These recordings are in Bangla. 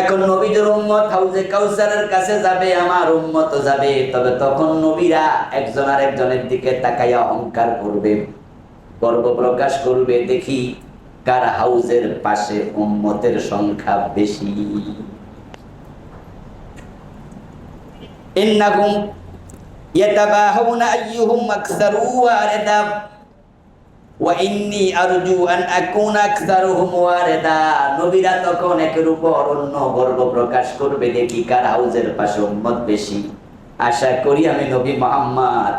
এখন নবীদের উম্মত হাউজে কাউসারের কাছে যাবে, আমার উম্মত যাবে। তবে তখন নবীরা একজন আর একজনের দিকে তাকাইয়া অহংকার করবে, গর্ব প্রকাশ করবে, দেখি কার হাউজের পাশে উম্মতের সংখ্যা বেশি। ইন্নাহুম ইয়াতাবাহুনা আইয়ুহুম আকসারু ওয়া ইন্নী আরজু আন আকুনা আকসারুহুম ওয়ারিদা। নবীরা তখন একের উপর অন্য গর্ব প্রকাশ করবে। দেখি কার হাউজের পাশে উম্মত বেশি। আশা করি আমি নবী মোহাম্মদ।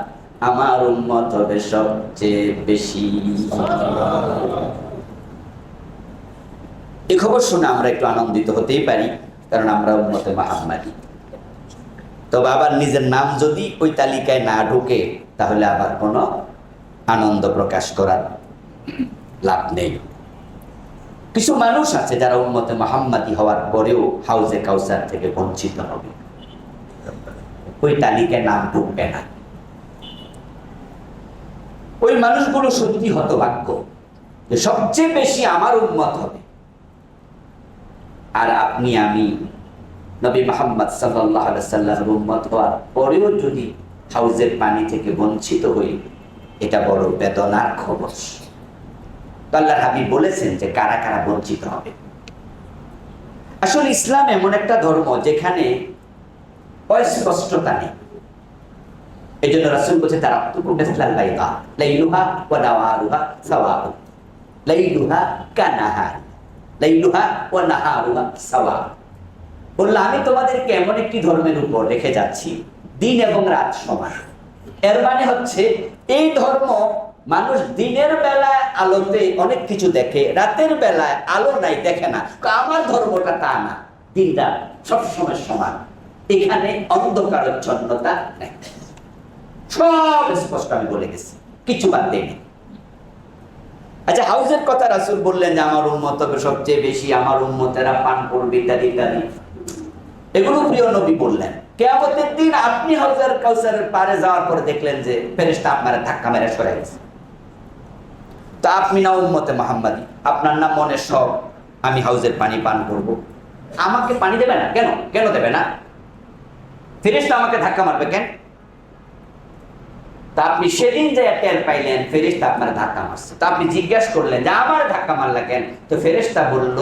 আমার উম্মত হবে সবচেয়ে বেশি। এই খবর শুনে আমরা একটু আনন্দিত হতেই পারি, কারণ আমরা উম্মতে মাহাম্মাদি তবে আবার নিজের নাম যদি ওই তালিকায় না ঢুকে, তাহলে আবার কোনো আনন্দ প্রকাশ করার লাভ নেই। কিছু মানুষ আছে যারা উন্মতে মাহাম্মাদি হওয়ার পরেও হাউজে কাউসার থেকে বঞ্চিত হবে। ওই তালিকায় নাম ঢুকবে না। ওই মানুষগুলো সত্যি হতভাগ্য যে সবচেয়ে বেশি আমার উন্মত হবে। আর আপনি, আমি, নবী মোহাম্মদ সাল্লাহ সাল্লামের উম্মত হওয়ার পরেও যদি হাউজের পানি থেকে বঞ্চিত হই এটা বড় বেদনার খবর। আল্লাহ হাবিব বলেছেন যে কারা কারা বঞ্চিত হবে। আসলে ইসলাম এমন একটা ধর্ম যেখানে অস্পষ্টতা নেই। এই জন্য রাসুল বলছে, তার লাইলুহা ওয়া নাওয়ারুহা সাওয়াউ লাইলুহা কানাহার লাইলুহা ওয়া নাহারুহা সাওয়া বলল, আমি তোমাদেরকে এমন একটি ধর্মের উপর রেখে যাচ্ছি, দিন এবং রাত সমান। এর মানে হচ্ছে এই ধর্ম মানুষ দিনের বেলায় আলোতে অনেক কিছু দেখে, রাতের বেলায় আলো নাই, দেখে না। আমার ধর্মটা তা না। দিন রাত সবসময় সমান। এখানে অন্ধকারচ্ছন্নতা নেই। সব স্পষ্ট আমি বলে গেছি। কিছু বাদ দেয়নি আচ্ছা হাউজের কথা রাসুল বললেন যে, আমার উন্মত সবচেয়ে বেশি, আমার উন্মতেরা পান করবে, ইত্যাদি ইত্যাদি। এগুলো প্রিয় নবী বললেন। কেয়ামতের দিন আপনি হাউজার কাউসারের পারে যাওয়ার পরে দেখলেন যে ফেরেশতা আপনার ধাক্কা মেরে সরে গেছে। তো আপনি না উম্মতে মোহাম্মদী? আপনার নাম মনে সব আমি হাউজের পানি পান করব। আমাকে পানি দেবে না? কেন? কেন দেবে না? ফেরেশতা আমাকে ধাক্কা মারবে কেন? তা আপনি সেদিন যে টের পাইলেন, ফেরেশতা আপনার ধাক্কা মারছে। তা আপনি জিজ্ঞাসা করলেন যে, আমার ধাক্কা মারলা কেন? তো ফেরেশতা বলল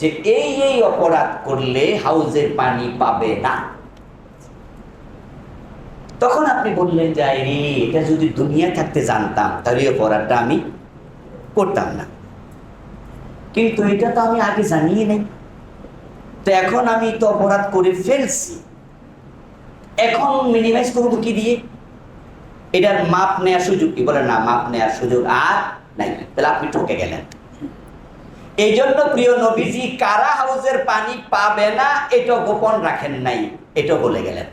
যে, এই এই অপরাধ করলে হাউজের পানি পাবে না। তখন আপনি বললেন যে রে, এটা যদি দুনিয়া থাকতে জানতাম, তাহলে অপরাধটা আমি করতাম না। কিন্তু এটা তো আমি আগে জানিয়ে নেই। তো এখন আমি তো অপরাধ করে ফেলছি। এখন মিনিমাইজ করব কি দিয়ে? এটার মাপ নেওয়ার সুযোগ কি? বলে, না, মাপ নেওয়ার সুযোগ আর নাই। তাহলে আপনি ঠকে গেলেন। এই জন্য প্রিয় নবীজি কারা হাউজের পানি পাবে না এটা গোপন রাখেন নাই এটা বলে গেলেন।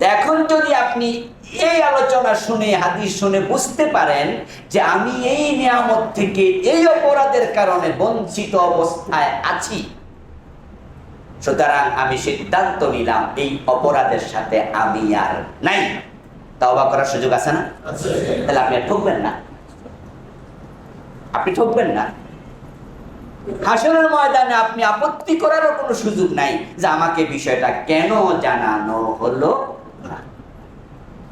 এখন যদি আপনি এই আলোচনা শুনে হাদিস শুনে বুঝতে পারেন যে আমি এই নিয়ামত থেকে এই অপরাধের কারণে বঞ্চিত অবস্থায় আছি সুতরাং আমি সিদ্ধান্ত নিলাম এই অপরাধের সাথে আমি আর নাই। তাওবা করার সুযোগ আছে না? তাহলে আপনি আর ঠকবেন না। আপনি ঠকবেন না। হাসনের ময়দানে আপনি আপত্তি করারও কোনো সুযোগ নাই যে আমাকে বিষয়টা কেন জানানো হলো?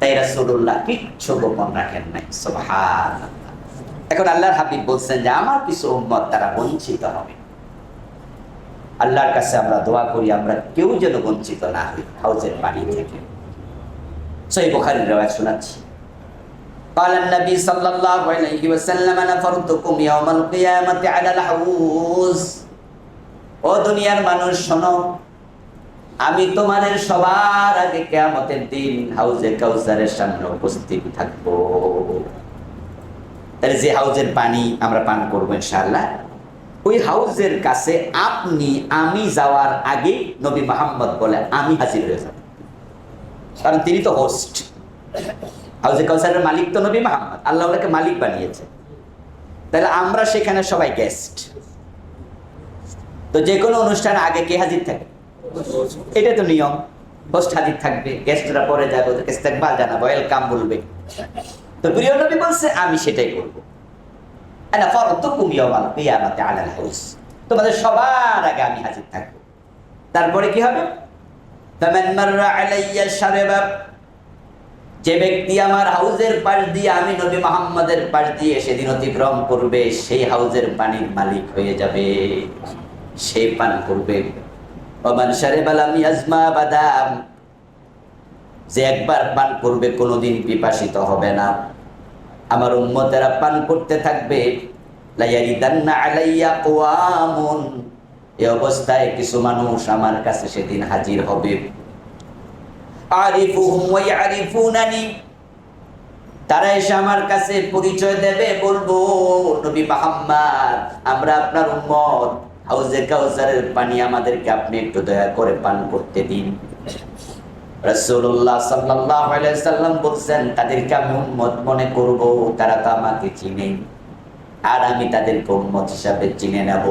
তাই রাসূলুল্লাহ কিচ্ছু গোপন রাখেন নাই সুবহানাল্লাহ এখন আল্লাহর হাবিব বলছেন যে আমার কিছু উম্মত তারা বঞ্চিত হবে আল্লাহর কাছে আমরা দোয়া করি আমরা কেউ যেন বঞ্চিত না হই হাউজের পানি থেকে সই বোখারির রেওয়াজ শোনাচ্ছি قال النبي صلى الله عليه وسلم نفرتكم يوم القيامة على الحوز ও দুনিয়ার মানুষ শোনো আমি তোমাদের সবার আগে কেয়ামতের দিন হাউজে কাউসারের সামনে উপস্থিত থাকব। যে হাউজের পানি আমরা পান করব ইনশাআল্লাহ, ওই হাউজের কাছে আপনি, আমি যাওয়ার আগে নবী মোহাম্মদ বলে আমি হাজির হয়ে যাব। কারণ তিনি তো হোস্ট হাউজে কাউসারের মালিক তো নবী মোহাম্মদ, আল্লাহ ওনাকে মালিক বানিয়েছে। তাহলে আমরা সেখানে সবাই গেস্ট তো যে কোনো অনুষ্ঠানে আগে কে হাজির থাকে? এটা তো নিয়ম। হোস্ট হাজির থাকবে, গেস্টরা পরে যাবে, ওদেরকে ইস্তেকবাল জানাব, ওয়েলকাম বলবে। তো প্রিয় নবী বলছে, আমি সেটাই করব। তোমাদের সবার আগে আমি হাজির থাকব। তারপরে কি হবে? যে ব্যক্তি আমার হাউজের পাশ দিয়ে আমি নবী মোহাম্মদের পাশ দিয়ে সেদিন অতিক্রম করবে, সেই হাউজের পানির মালিক হয়ে যাবে। সেই পান করবে। ওমান আমি আজমা বাদাম। যে একবার পান করবে, কোনোদিন পিপাসিত হবে না। আমার উম্মতেরা পান করতে থাকবে। আলাইয়া কোয়ামুন। এই অবস্থায় কিছু মানুষ আমার কাছে সেদিন হাজির হবে। তারা এসে আমার কাছে পরিচয় দেবে, বলব নবী আমরা আপনার উম্মত। হাউজে কাউসারের পানি আমাদেরকে আপনি একটু দয়া করে পান করতে দিন। রাসূলুল্লাহ সাল্লাল্লাহু আলাইহি সাল্লাম বলছেন, তাদেরকে আমি উম্মত মনে করব, তারা তো আমাকে চিনে। আর আমি তাদেরকে উম্মত হিসাবে চিনে নেব।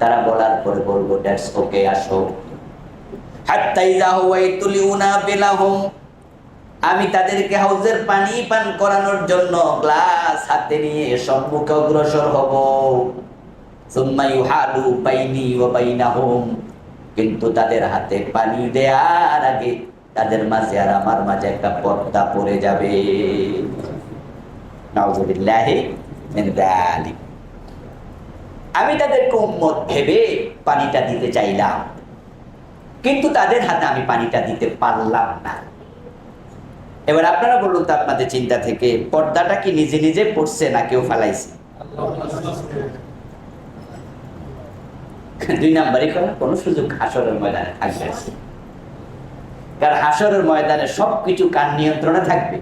তারা বলার পরে বলব দ্যাটস ওকে আসো। আমি তাদেরকে হাউজের পানি পান করানোর জন্য গ্লাস হাতে নিয়ে সম্মুখে অগ্রসর হব। কিন্তু তাদের হাতে পানি দেওয়ার আগে তাদের মাঝে আর আমার মাঝে একটা পর্দা পড়ে যাবে। আমি তাদেরকে উম্মত ভেবে পানিটা দিতে চাইলাম। কিন্তু তাদের হাতে আমি পানিটা দিতে পারলাম না। এবার আপনারা বলুন তো আপনাদের চিন্তা থেকে, পর্দাটা কি নিজে নিজে পড়ছে না কেউ ফালাইছে? দুই নাম্বারই করার কোনো সুযোগ হাসরের ময়দানে থাকবে কারণ হাসরের ময়দানে সবকিছু কার নিয়ন্ত্রণে থাকবে?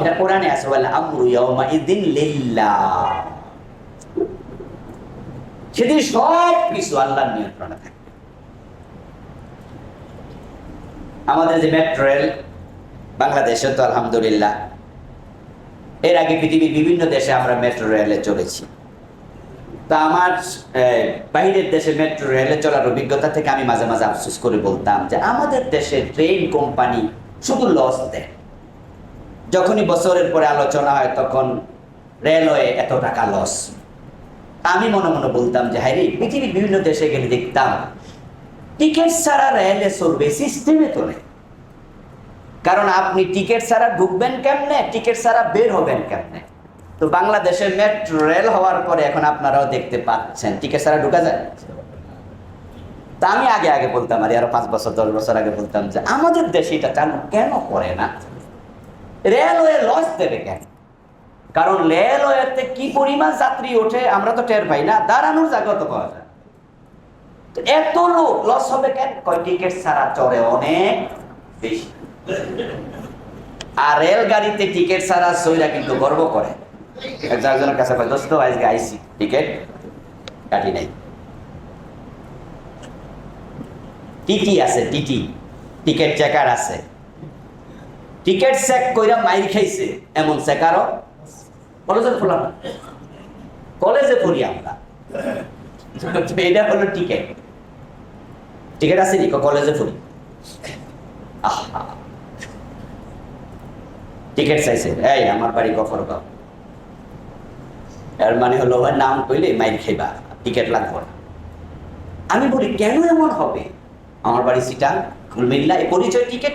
এটা কোরআনে আছে বলে আমরু ইয়াউমা ইদিন লিল্লাহ। সেদিন সব কিছু আল্লাহর নিয়ন্ত্রণে থাকবে। আমাদের যে মেট্রো রেল বাংলাদেশে তো আলহামদুলিল্লাহ এর আগে পৃথিবীর বিভিন্ন দেশে আমরা মেট্রো রেলে চলেছি তা আমার বাইরের দেশে মেট্রো রেলে চলার অভিজ্ঞতা থেকে আমি মাঝে মাঝে আফসোস করে বলতাম যে আমাদের দেশে ট্রেন কোম্পানি শুধু লস দেয়। যখনই বছরের পরে আলোচনা হয় তখন রেলওয়ে এত টাকা লস আমি মনে মনে বলতাম যে হ্যাঁ রে, পৃথিবীর বিভিন্ন দেশে গেলে দেখতাম টিকিট ছাড়া রেলে চলবে সিস্টেমে তো নেই। কারণ আপনি টিকিট ছাড়া ঢুকবেন কেমনে? টিকিট ছাড়া বের হবেন কেমনে? তো বাংলাদেশের মেট্রো রেল হওয়ার পরে এখন আপনারাও দেখতে পাচ্ছেন। টিকিট ছাড়া ঢুকা যায়? তা আমি আগে আগে বলতাম, আর আরও পাঁচ বছর, দশ বছর আগে বলতাম যে আমাদের দেশে এটা চালু কেন করে না? রেলওয়ে লস দেবে কেন? কারণ রেলওয়েতে কি পরিমাণ যাত্রী ওঠে আমরা তো টের পাই না, দাঁড়ানোর জায়গা তো পাওয়া যায়। এত লোক লস হবে কেন? কয় টিকিট ছাড়া চড়ে অনেক বেশি। আর রেলগাড়িতে টিকিট ছাড়া সইরা কিন্তু গর্ব করে। একজনের কাছে কয়, দোস্ত, আজকে আইসি, টিকিট কাটি নাই। টিটি আছে, টিটি। টিকিট চেকার আছে। টিকিট চেক কইরা মাইর খাইছে, এমন চেকারও কলেজে খোলা কলেজে পড়ি আমরা। এটা হলো টিকিট। টিকিট আছে নি? কলেজে পড়ি আহা। টিকিট চাইছে। এই, আমার বাড়ি গফরগাঁও। এর মানে হলো নাম কইলে মাইর খাইবা, টিকিট লাগবে না। আমি বলি, কেন এমন হবে? আমার বাড়ি সিটা কুলমিল্লা এই পরিচয় টিকিট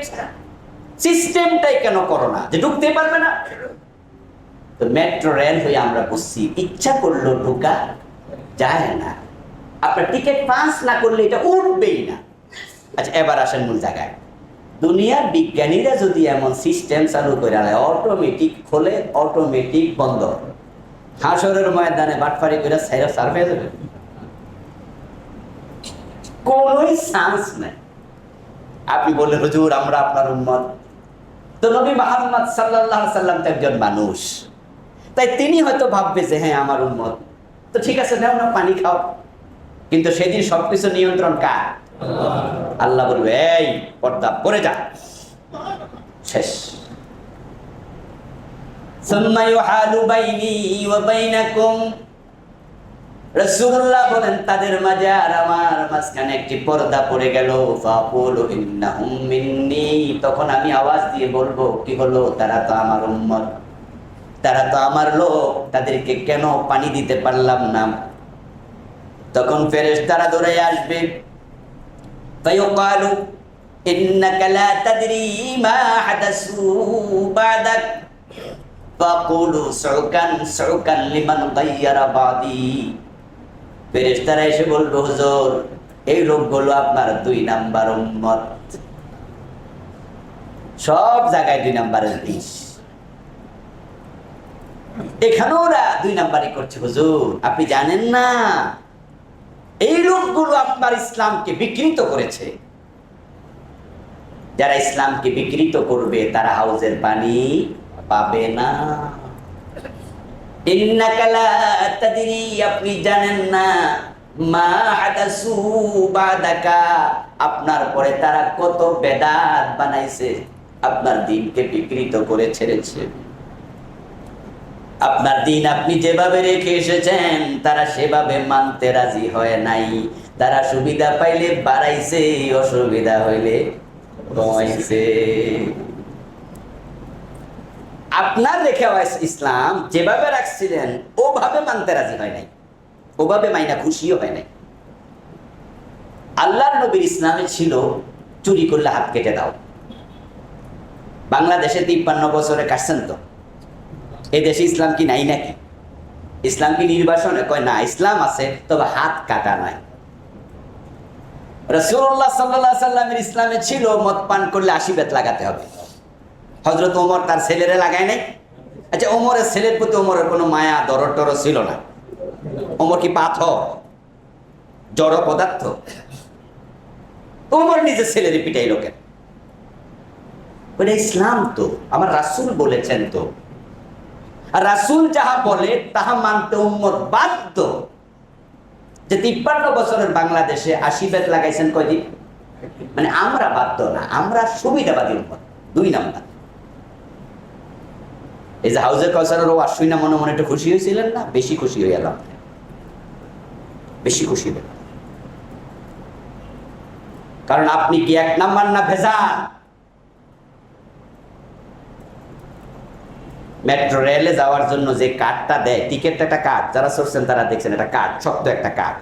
সিস্টেমটাই কেন করো না, যে ঢুকতে পারবে না? তো মেট্রো রেল হয়ে আমরা বুঝছি ইচ্ছা করল ঢোকা, যায় না। আপনার টিকিট পাস না করলে এটা উঠবেই না। আচ্ছা এবার আসেন মূল জায়গায়। দুনিয়ার বিজ্ঞানীরা যদি এমন সিস্টেম চালু করে অটোমেটিক খোলে, অটোমেটিক বন্ধ। হাসরের ময়দানে বাটফারি করে সাইরা সার হয়ে যাবে কোনোই চান্স নাই। আপনি বললেন হুজুর আমরা আপনার উম্মত। তো নবী মোহাম্মদ সাল্লাল্লাহু আলাইহি সাল্লাম তো একজন মানুষ। তাই তিনি হয়তো ভাববে যে হ্যাঁ আমার উম্মত। তো ঠিক আছে নাও না পানি খাও। কিন্তু সেদিন সবকিছু নিয়ন্ত্রণ কার? আল্লাহ। বলবে এই পর্দা পরে যা। শেষ। তাদের মাঝে আর আমার মাঝখানে একটি পর্দা তখন আমি আওয়াজ দিয়ে বলব, কি হলো? তারা তো আমার তারা তো আমার লোক। তাদেরকে কেন পানি দিতে পারলাম না? তখন ফেরেশ তারা ধরে আসবে। তাই ইন্নাকা বাদাক। ফাকুলু সুকান সুকান লিমান গায়্যারা বাদি। ফেরেশতারা এসে হুজুর, এই লোকগুলো আপনার দুই নাম্বার উম্মত। সব জায়গায় দুই নাম্বারের এখানেও ওরা দুই নাম্বারই করছে, হুজুর। আপনি জানেন না? এই লোকগুলো আপনার ইসলামকে বিকৃত করেছে। যারা ইসলামকে বিকৃত করবে, তারা হাউজের পানি পাবে না। আপনি জানেন না। মা আপনার পরে তারা কত বেদাত বানাইছে, আপনার দিনকে বিকৃত করে ছেড়েছে। আপনার দিন আপনি যেভাবে রেখে এসেছেন, তারা সেভাবে মানতে রাজি হয় নাই। তারা সুবিধা পাইলে বাড়াইছে, অসুবিধা হইলে কমাইছে। আপনার রেখে ইসলাম যেভাবে রাখছিলেন, ওভাবে মানতে রাজি হয় নাই। ওভাবে মাইনা খুশিও হয় নাই। আল্লাহর নবীর ইসলামে ছিল, চুরি করলে হাত কেটে দাও। বাংলাদেশে তিপ্পান্ন বছরে কাটছেন তো? এই দেশে ইসলাম কি নাই নাকি? ইসলাম কি নির্বাসনে? কয়, না, ইসলাম আছে, তবে হাত কাটা নাই। রসুল্লাহ সাল্লাহ সাল্লামের ইসলামে ছিল, মদ পান করলে আশি বেত লাগাতে হবে। হজরত ওমর তার ছেলেরে লাগায় নাই? আচ্ছা ওমরের ছেলের প্রতি ওমরের কোনো মায়া, দরদ টর ছিল না। ওমর কি পাথর? জড় পদার্থ? ওমর নিজের ছেলের পিটাই লোকের ইসলাম তো, আমার রাসূল বলেছেন তো। আর রাসূল যাহা বলে, তাহা মানতে উম্মত বাধ্য। যে তিপ্পান্ন বছরের বাংলাদেশে আশি বেত লাগাইছেন কয়দিন? মানে আমরা বাধ্য না, আমরা সুবিধাবাদী উম্মত দুই নাম্বার। এই যে হাউজের কাউসারের ওয়াজ শুই না মনে মনে একটু খুশি হয়েছিলেন না? বেশি খুশি হয়ে গেলাম বেশি খুশি হলেন কারণ আপনি কি এক নাম্বার না ভেজাল? মেট্রো রেলে যাওয়ার জন্য যে কার্ডটা দেয় টিকিটটা একটা কার্ড যারা চড়ছেন তারা দেখছেন এটা কার্ড শক্ত একটা কার্ড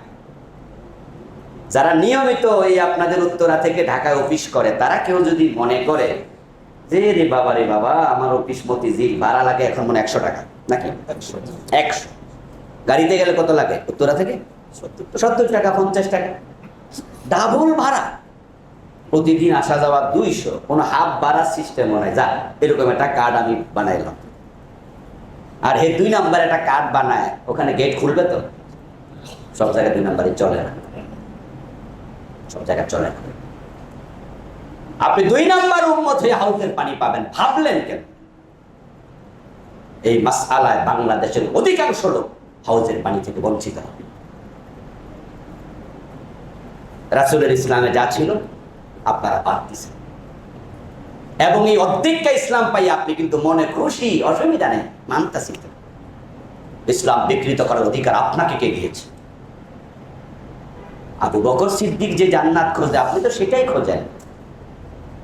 যারা নিয়মিত এই আপনাদের উত্তরা থেকে ঢাকায় অফিস করে, তারা কেউ যদি মনে করে যে রে বাবা রে বাবা আমার অফিস মতিঝিল ভাড়া লাগে এখন মনে একশো টাকা নাকি? একশো। গাড়িতে গেলে কত লাগে? উত্তরা থেকে? সত্তর। টাকা পঞ্চাশ টাকা। ডাবল ভাড়া। প্রতিদিন আসা যাওয়া দুইশো। কোনো হাফ ভাড়ার সিস্টেম মনে হয় যা এরকম একটা কার্ড আমি বানাইলাম আর হে দুই নাম্বার একটা কার্ড বানায়। ওখানে গেট খুলবে তো? সব জায়গায় দুই নাম্বারে চলে না। সব জায়গায় চলে না। আপনি দুই নাম্বার উন্মত হয়ে হাউসের পানি পাবেন। ভাবলেন কেন? এই মাসালায় বাংলাদেশের অধিকাংশ লোক হাউসের পানি থেকে বঞ্চিত হবে। রাসুলের ইসলামে যা ছিল, আপনারা বাদ দিচ্ছেন এবং এই অর্ধেকটা ইসলাম পাই আপনি কিন্তু মনে খুশি, অসুবিধা নেই মানতাছি। ইসলাম বিকৃত করার অধিকার আপনাকে কে দিয়েছে? আবু বকর সিদ্দিক যে জান্নাত খোঁজে, আপনি তো সেটাই খোঁজেন।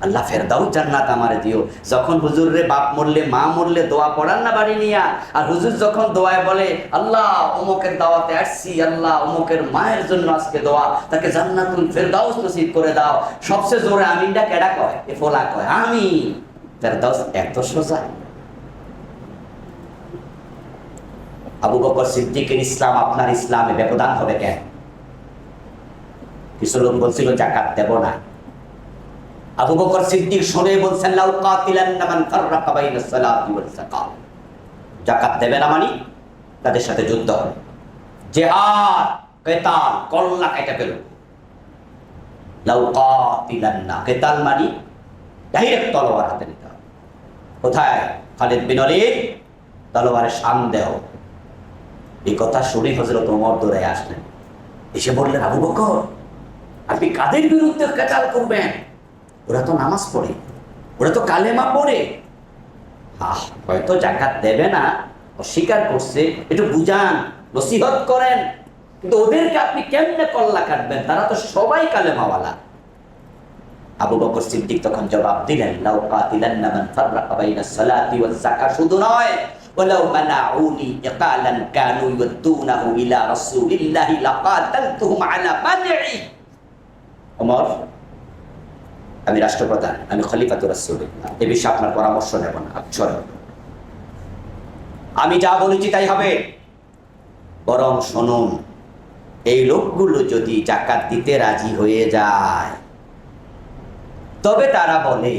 আল্লাহ ফেরদাও জান্নাত আমারে দিও। যখন হুজুর রে বাপ মরলে, মা মরলে দোয়া পড়ান না বাড়ি নিয়া? আর হুজুর যখন দোয়ায় বলে, আল্লাহ, অমুকের দাওয়াতে আসছি, আল্লাহ, অমুকের মায়ের জন্য আজকে দোয়া, তাকে জান্নাতুল ফেরদাউস নসিব করে দাও। সবচেয়ে জোরে আমিনটা কেডা কয়? এ ফোলা কয় আমি ফেরদাউস এত সোজা। আবু বকর সিদ্দিকের ইসলাম আপনার ইসলামে ব্যবধান হবে কেন? কিছু লোক বলছিল, জাকাত দেব না। আবু বকর সিদ্দিক শুনে বলছেন, লাউ কাতিলান্না মান ফাররাকা বাইনাস সালাতি ওয়াস যাকাত যাকাত দেবে না মানে তাদের সাথে যুদ্ধ হবে। জিহাদ, কেতাল, কল্লা কেটে ফেলো। লাউ কাতিলান্না, কেতাল মানে ডাইরেক্ট তলোয়ার হাতে নিতে হবে। কোথায়? খালিদ বিন ওয়ালিদ তলোয়ারের সামদেহ এই কথা শুনে হযরত ওমর দৌড়ে আসলেন। এসে বললেন, আবু বকর, আপনি কাদের বিরুদ্ধে কেতাল করবেন? ওরা তো নামাজ পড়ে। ওরা তো কালেমা পড়ে। আহ, হয়তো জাকাত দেবে না, অস্বীকার করছে, একটু বুঝান, নসিহত করেন। কিন্তু ওদেরকে আপনি কেমনে কল্লা কাটবেন? তারা তো সবাই কালেমাওয়ালা। আবু বকর সিদ্দিক তখন জবাব দিলেন, লাউ কাতিলান্না মান ফাররাকা বাইনা সালাতি ওয়াজ যাকাত। শুধু নয়, ওয়ালাউ মানাউনি ইকালান কানু ইউদ্দুনাহু ইলা রাসূলিল্লাহি লাকাতালতুহুম আলা মানঈ ওমর আমি রাষ্ট্রপ্রধান, আমি খলিফাতুর রাসূলুল্লাহ এ বিষয়ে আপনার পরামর্শ নেব না আমি যা বলেছি তাই হবে। বরং শুনুন, এই লোকগুলো যদি জাকাত দিতে রাজি হয়ে যায়, তবে তারা বলে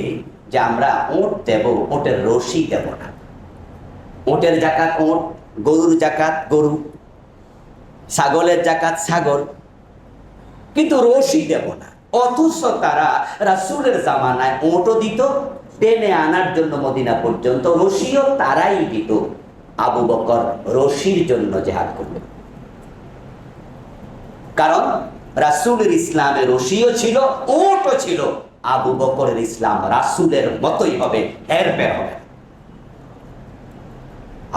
যে আমরা ওট দেব, ওটের রশি দেব না। ওটের জাকাত ওট, গরুর জাকাত গরু, ছাগলের জাকাত ছাগল, কিন্তু রশি দেব না। অথচ তারা রাসূলের জামানায় ওটও দিত, টেনে আনার জন্য মদিনা পর্যন্ত রশিও তারাই দিত। আবু বকর রশির জন্য জেহাদ করলেন কারণ রাসূলের ইসলামের রশিও ছিল, ওটও ছিল। আবু বকরের ইসলাম রাসূলের মতোই হবে হের হবে।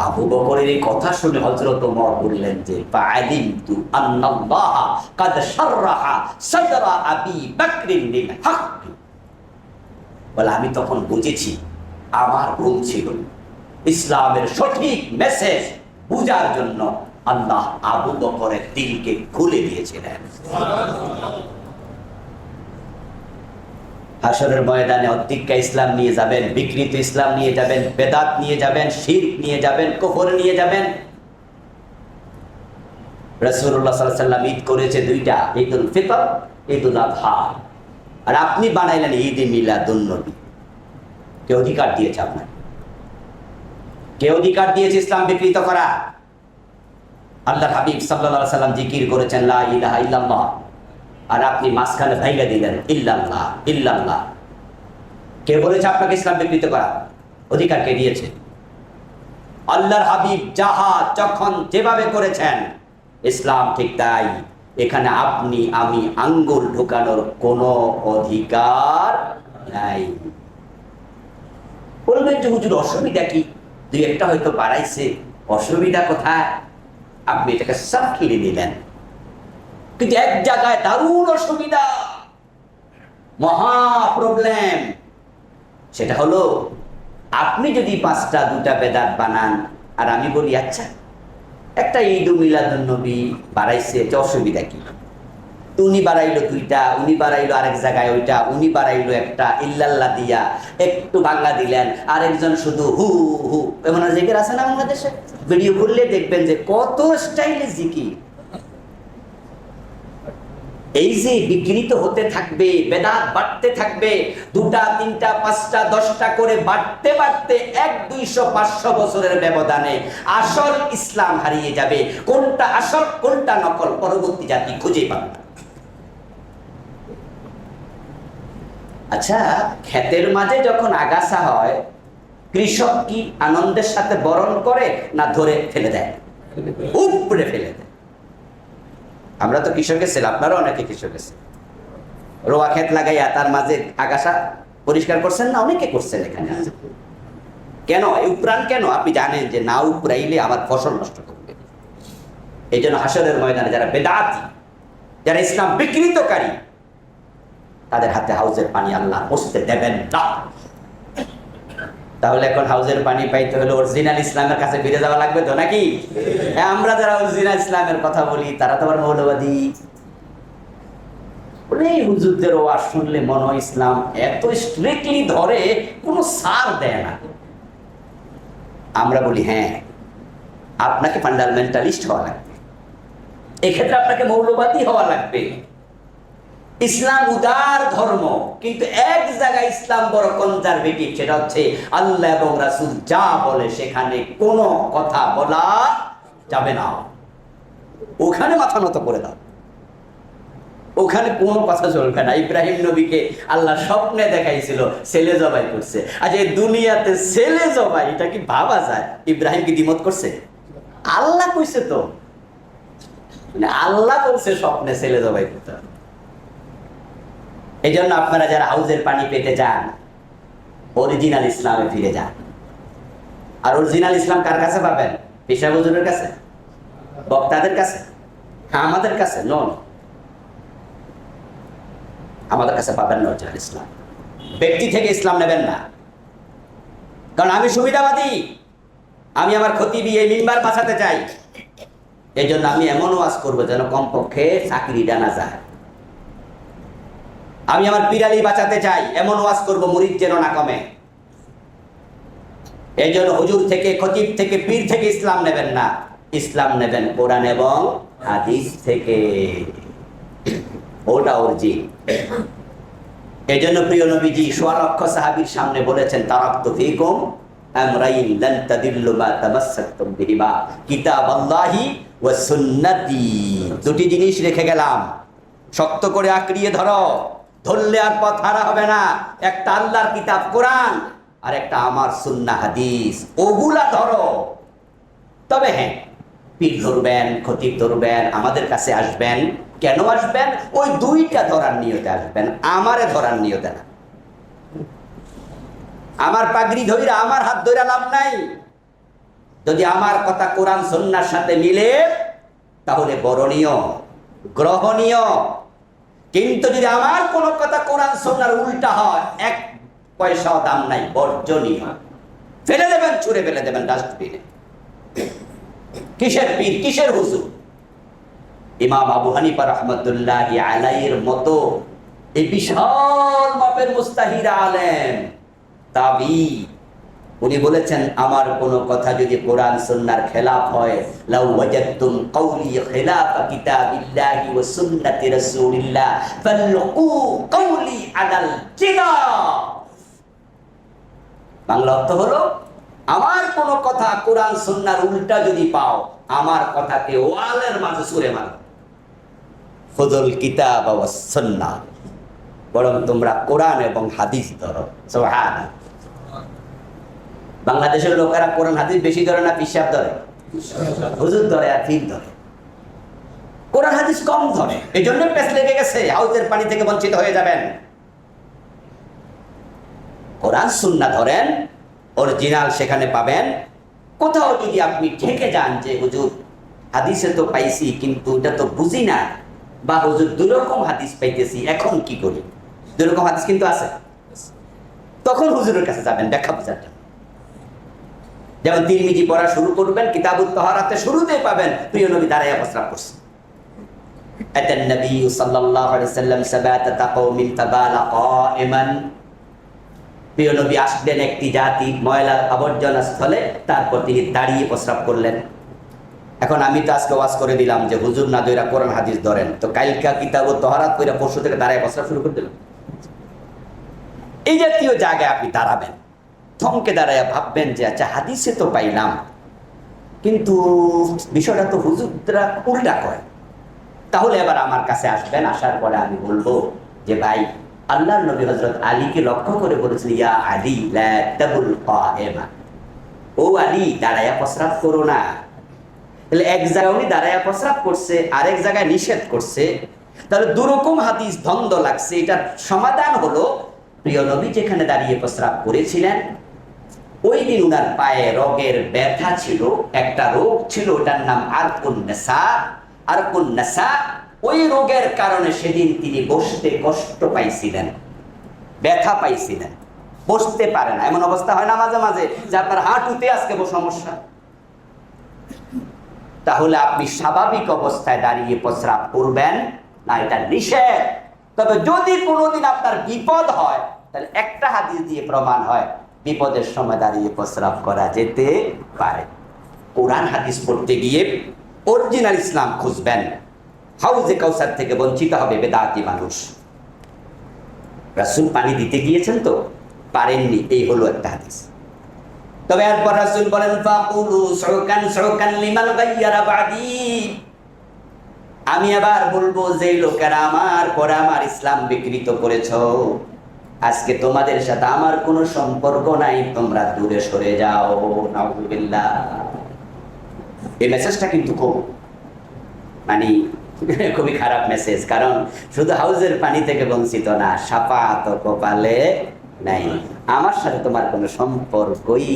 আবু বকরের এই কথা শুনে হযরত ওমর বললেন যে, ফাআলিমতু আন্নাল্লাহ কাদ সাদরা আবি বকরিন লিল হক বলে, আমি তখন বুঝেছি, আমার ভুল ছিল। ইসলামের সঠিক মেসেজ বুঝার জন্য আল্লাহ আবু বকরের দিলকে খুলে দিয়েছিলেন। হাসরের ময়দানে অতিক্কা ইসলাম নিয়ে যাবেন, বিকৃত ইসলাম নিয়ে যাবেন, বেদাত নিয়ে যাবেন শির নিয়ে যাবেন, কফর নিয়ে যাবেন। রসুল্লাহ সাল্লাম ঈদ করেছে দুইটা ঈদ উল ফিতর ঈদ উল আজহা আর আপনি বানাইলেন ঈদ মিলাদুন্নবী কে অধিকার দিয়েছে আপনার কে অধিকার দিয়েছে ইসলাম বিকৃত করা আল্লাহ হাবিব সাল্লাহ সাল্লাম জিকির করেছেন, লা ইলাহা ইল্লাল্লাহ। আর আপনি মাঝখানে ভাইগা দিলেন ইল্লাল্লাহ ইল্লাল্লাহ। কে বলেছে আপনাকে ইসলাম বিকৃত করা? অধিকার কে দিয়েছে? আল্লাহর হাবিব যাহা যখন যেভাবে করেছেন, ইসলাম ঠিক তাই। এখানে আপনি, আমি আঙ্গুল ঢোকানোর কোনো অধিকার নাই। বলবেন যে, হুজুর, অসুবিধা কি? দুই একটা হয়তো বাড়াইছে, অসুবিধা কোথায়? আপনি এটাকে সব খেলে নিলেন কিন্তু এক জায়গায় দারুণ অসুবিধা। মহা প্রবলেম সেটা হলো, আপনি যদি পাঁচটা, দুটা বেদাত বানান, আর আমি বলি আচ্ছা একটা ঈদ মিলাদুন নবী বাড়াইছে যে অসুবিধা কি? উনি বাড়াইলো দুইটা, উনি বাড়াইলো আরেক জায়গায় ওইটা, উনি বাড়াইলো একটা, ইল্লাল্লাহ দিয়া, একটু বাংলা দিলেন, আরেকজন শুধু হু হু এমন জিকির আছে না বাংলাদেশে? ভিডিও করলে দেখবেন যে কত স্টাইলে জিকির। এই যে বিকৃত হতে থাকবে বেদাত বাড়তে থাকবে, দুটা, তিনটা, পাঁচটা, দশটা করে বাড়তে বাড়তে এক, দুইশো, পাঁচশো বছরের ব্যবধানে আসল ইসলাম হারিয়ে যাবে। কোনটা আসল, কোনটা নকল, পরবর্তী জাতি খুঁজে পাবে আচ্ছা ক্ষেতের মাঝে যখন আগাছা হয়, কৃষক কি আনন্দের সাথে বরণ করে না ধরে ফেলে দেয়? উপরে ফেলে দেয়। আমরা তো কৃষকের ছেলে আপনারা অনেকে কৃষকের ছেলে রোয়া ক্ষেত লাগাইয়া তার মাঝে আগাছা পরিষ্কার করছেন না? অনেকে করছেন এখানে কেন? এই উপরান কেন? আপনি জানেন যে না উপরাইলে আমার ফসল নষ্ট করবে। এই জন্য হাসরের ময়দানে যারা বেদাতি, যারা ইসলাম বিকৃতকারী, তাদের হাতে হাউজের পানি আল্লাহ পৌঁছতে দেবেন না। তাহলে এখন হাউজের পানি পাইতে হলে অরিজিনাল ইসলামের কাছে ফিরে যাওয়া লাগবে তো নাকি? আমরা যারা অরিজিনাল ইসলামের কথা বলি, তারা তো আবার মৌলবাদী। এই হুজুরদের ওয়াজ শুনলে মনে ইসলাম এত স্ট্রিক্টলি ধরে, কোনো সার দেয় না। আমরা বলি হ্যাঁ আপনাকে ফান্ডামেন্টালিস্ট হওয়া লাগবে। এক্ষেত্রে আপনাকে মৌলবাদী হওয়া লাগবে। ইসলাম উদার ধর্ম, কিন্তু এক জায়গায় ইসলাম বড় কনজারভেটিভ সেটা হচ্ছে আল্লাহ এবং রাসূল যা বলে সেখানে কোনো কথা বলা যাবে না। ওখানে মাথা নত করে দাও। ওখানে কোনো কথা চলবে না। ইব্রাহিম নবীকে আল্লাহ স্বপ্নে দেখাইছিল, ছেলে জবাই করছে। আজ এই দুনিয়াতে ছেলে জবাই, এটা কি ভাবা যায়? ইব্রাহিম কি দ্বিমত করছে? আল্লাহ কইছে তো। মানে আল্লাহ বলছে স্বপ্নে ছেলে জবাই করতে হবে। এই জন্য আপনারা যারা হাউজের পানি পেতে যান অরিজিনাল ইসলামে ফিরে যান। আর অরিজিনাল ইসলাম কার কাছে পাবেন? পেশা হুজুরের কাছে? বক্তাদের কাছে? আমাদের কাছে নন আমাদের কাছে পাবেন না অরিজিনাল ইসলাম। ব্যক্তি থেকে ইসলাম নেবেন না। কারণ আমি সুবিধাবাদী। আমি আমার ক্ষতি দিয়ে মিম্বার বাঁচাতে চাই। এই জন্য আমি এমন ওয়াজ করব যেন কমপক্ষে চাকরি ডানা যায়। আমি আমার পিরালি বাঁচাতে চাই, এমন ওয়াজ করব মুরিদ যেন না কমে। এই জন্য হুজুর থেকে, খতিব থেকে, পীর থেকে ইসলাম নেবেন না। ইসলাম নেবেন কোরআন এবং হাদিস থেকে। ওটা অর্জিন এই জন্য প্রিয় নবীজি, সোয়া লক্ষ সাহাবীর সামনে বলেছেন, তারাক্তু ফিকুম আমরাইন লান তাদিল্লু মা তামাসসাকতুম বিহিমা। কিতাবাল্লাহি ওয়া সুন্নতি। দুটি জিনিস রেখে গেলাম। শক্ত করে আঁকড়িয়ে ধরো। ধরলে আর পথ হারা হবে না। একটা আল্লাহর কিতাব, কোরআন, আর একটা আমার সুন্না হাদিস। ওগুলা ধরো। তবে হ্যাঁ পীর ধরবেন, খতিব ধরবেন, আমাদের কাছে আসবেন। কেন আসবেন? ওই দুইটা ধরার নিয়তে আসবেন। আমারে ধরার নিয়তে না। আমার পাগড়ি ধইরা আমার হাত ধইরা লাভ নাই। যদি আমার কথা কোরআন সন্ন্যার সাথে মিলে, তাহলে বরণীয়, গ্রহণীয় কিন্তু যদি আমার কোনো কথা কোরআন সন্ন্যার উল্টা হয়, এক পয়সাও দাম নাই, বর্জনীয়। ফেলে দেবেন, ছুঁড়ে ফেলে দেবেন ডাস্টবিনে। কিসের পীর, কিসের হুজুর? ইমাম আবু হানিফা রহমতুল্লাহ আলাইয়ের মতো এই বিশাল মাপের মুস্তাহির আলেম, তাবি উনি বলেছেন, আমার কোন কথা যদি কোরআন সুন্নাহর খেলাফ হয়, লাউ ওয়াজাদতুম খিলাফা কিতাবিল্লাহি ওয়া সুন্নতি রাসূলিল্লাহ ফালকু আলাল বাংলা অর্থ হলো, আমার কোন কথা কোরআন সুন্নাহর উল্টা যদি পাও, আমার কথাকে ওয়ালের মাঝে সুরে মারো। ফজল কিতাব ওয়া সুন্নাহ। বরং তোমরা কোরআন এবং হাদিস ধরো। সুবহানাল্লাহ। বাংলাদেশের লোকেরা কোরআন, হাদিস বেশি ধরে না পিসাব ধরে? হুজুর ধরে আর ঠিক ধরে। কোরআন, হাদিস কম ধরে। এই জন্য পেস লেগে গেছে হাউজের পানি থেকে বঞ্চিত হয়ে যাবেন। কোরআন সুন্না ধরেন, অরিজিনাল সেখানে পাবেন। কোথাও যদি আপনি ঠেকে যান যে, হুজুর, হাদিসে তো পাইছি, কিন্তু এটা তো বুঝি না, বা হুজুর দুরকম হাদিস পাইতেছি, এখন কি করি? দুরকম হাদিস কিন্তু আছে। তখন হুজুরের কাছে যাবেন ব্যাখ্যা বোঝার জন্য। যেমন তিরমিজি পড়া শুরু করবেন কিতাবুত তহারাতে শুরুতেই পাবেন প্রিয় নবী দাঁড়াইয়া প্রস্রাব করছে أتى النبي صلى الله عليه وسلم سباتة قوم فبال قائما প্রিয় নবী আসলেন একটি জাতি ময়লা আবর্জনা স্থলে তারপর তিনি দাঁড়িয়ে প্রস্রাব করলেন এখন আমি তো আজকে ওয়াজ করে দিলাম যে হুজুর না দইরা কোরআন হাদিস ধরেন তো কালকা কিতাব তহারাত কইরা পরশু থেকে দাঁড়ায় প্রস্রাব শুরু করে দিলাম এই জাতীয় জায়গায় আপনি দাঁড়াবেন থমকে দাঁড়ায় ভাববেন যে আচ্ছা হাদিসে তো পাইলাম। কিন্তু বিষয়টা তো হুজুররা উল্টা করে তাহলে এবার আমার কাছে আসবেন, আসার পরে আমি বলব যে, ভাই আল্লাহ নবী হজরত আলীকে লক্ষ্য করে বলেছেন, ইয়া আলী ও আলী দাঁড়ায়া প্রস্রাব করো না। তাহলে এক জায়গায় উনি দাঁড়ায়া প্রস্রাব করছে, আরেক জায়গায় নিষেধ করছে। তাহলে দুরকম হাদিস, দ্বন্দ্ব লাগছে। এটার সমাধান হলো, প্রিয় নবী যেখানে দাঁড়িয়ে প্রস্রাব করেছিলেন ওই দিন উনার পায়ে রোগের ব্যথা ছিল, একটা রোগ ছিল, ওটার নাম আরকুন নেশা আরকুন নেশা ওই রোগের কারণে সেদিন তিনি বসতে কষ্ট পাইছিলেন, ব্যথা পাইছিলেন। বসতে পারে না, এমন অবস্থা হয় না মাঝে মাঝে যে আপনার হাঁটুতে আজকে সমস্যা। তাহলে আপনি স্বাভাবিক অবস্থায় দাঁড়িয়ে প্রস্রাব করবেন, না, এটা নিষেধ। তবে যদি কোনোদিন আপনার বিপদ হয়, তাহলে একটা হাদিস দিয়ে প্রমাণ হয় বিপদের সময় দাঁড়িয়ে প্রস্রাব করা যেতে পারে। কোরআন, হাদিস পড়তে গিয়ে অরিজিনাল ইসলাম খুঁজবেন। হাউজে কাউসার থেকে বঞ্চিত হবে বেদাতি মানুষ। রাসুল পানি দিতে গিয়েছেন তো? পারেননি, এই হলো একটা হাদিস। তবে এরপর রাসুল বলেন, ফাকুলু সরকান সরকান লিমান গাইয়ারা বাদি। আমি আবার বলব যে লোকেরা আমার পরে আমার ইসলাম বিকৃত করেছ আজকে তোমাদের সাথে আমার কোনো সম্পর্ক নাই, তোমরা দূরে সরে যাও, নাউজুবিল্লাহ। এই মেসেজটা কিন্তু খুব মানে খুবই খারাপ মেসেজ কারণ শুধু হাউজের পানি থেকে বঞ্চিত না সাপা তো কপালে নাই। আমার সাথে তোমার কোনো সম্পর্কই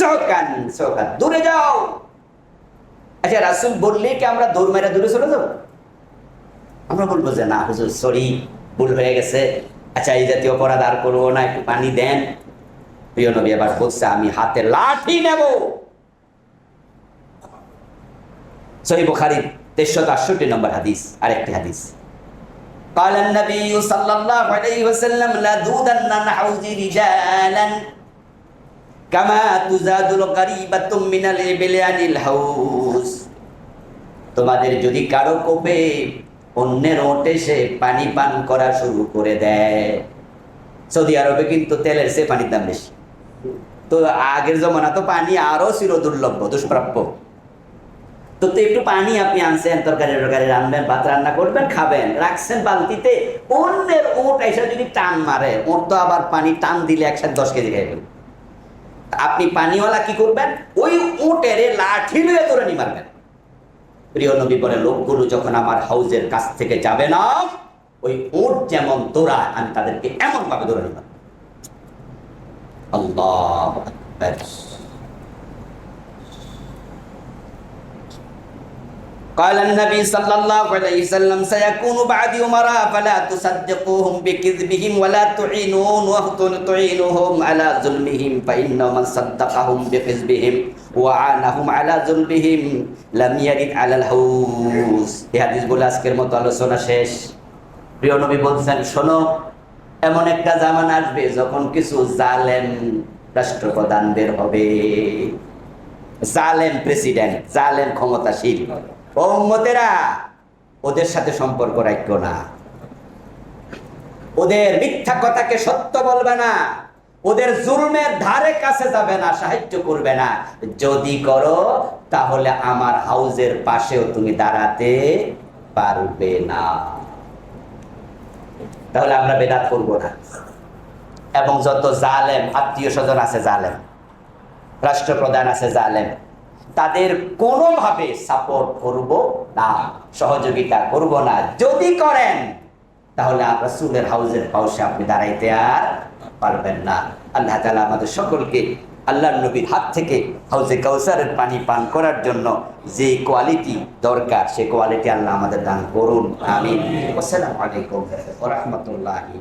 সকান সকান, দূরে যাও। আচ্ছা রাসুল বললে কি আমরা দৌড় মেরে দূরে চলে যাব? আমরা বলব যে না, হুজুর সরি ভুল হয়ে গেছে। আচ্ছা এই জাতীয় অপরাধ আর করব না, একটু পানি দেন। প্রিয় নবী আবার বলছে, আমি হাতে লাঠি নেব। সহি তেরশো আটষট্টি নম্বর হাদিস, আরেকটি হাদিস। قال النبي صلى الله عليه وسلم لذودن نحوز رجالا كما تزاد القريبة من الإبل الحوز তোমাদের যদি কারও কোপে অন্যের ওটে সে পানি পান করা শুরু করে দেয়। সৌদি আরবে কিন্তু তেলের সে পানির দাম বেশি। তো আগের জমানা তো পানি আরও ছিল দুর্লভ্য দুষ্প্রাপ্য। তো তো একটু পানি আপনি আনছেন, তরকারি টরকারি রান্নবেন ভাত রান্না করবেন, খাবেন, রাখছেন বালতিতে, অন্যের ওট এসে যদি টান মারে ওর তো আবার পানি টান দিলে একসাথে দশ কেজি খাইবেন আপনি পানিওয়ালা কি করবেন? ওই উটের লাঠি লুয়ে ধরে নি মারবেন। প্রিয় নবী বলে লোকগুলো যখন আমার হাউজের কাছ থেকে যাবে না, ওই উট যেমন তোরা, আমি তাদেরকে এমন ভাবে ধরে নিব আল্লাহ قال النبي صلى الله عليه وسلم سيكون بعدي أمراء فلا تصدقوهم بكذبهم ولا تعينون تعينهم على ظلمهم فإن من صدقهم بكذبهم وعانهم على ظلمهم لم يرد على الحوز এই হাদিসগুলো আজকের মতো আলোচনা শেষ প্রিয় নবী বলছেন শোনো এমন একটা জামান আসবে যখন কিছু জালেম রাষ্ট্রপ্রধান বের হবে জালেম প্রেসিডেন্ট জালেম ক্ষমতাশীল ও উম্মতেরা, ওদের সাথে সম্পর্ক রাখব না। ওদের মিথ্যা কথাকে সত্য বলবে না। ওদের জুলমের ধারে কাছে যাবে না, সাহায্য করবে না। যদি করো, তাহলে আমার হাউজের পাশেও তুমি দাঁড়াতে পারবে না। তাহলে আমরা বেদাত করব না। এবং যত জালেম আত্মীয় স্বজন আছে জালেম, রাষ্ট্রপ্রধান আছে জালেম তাদের কোনোভাবে সাপোর্ট করব না, সহযোগিতা করব না। যদি করেন, তাহলে আমরা সুলের হাউজের পাশে আপনি দাঁড়াইতে আর পারবেন না। আল্লাহ তালা আমাদের সকলকে আল্লাহ নবীর হাত থেকে হাউজে কাউসারের পানি পান করার জন্য যে কোয়ালিটি দরকার, সে কোয়ালিটি আল্লাহ আমাদের দান করুন। আমি আসসালামু আলাইকুম রাহমাতুল্লাহি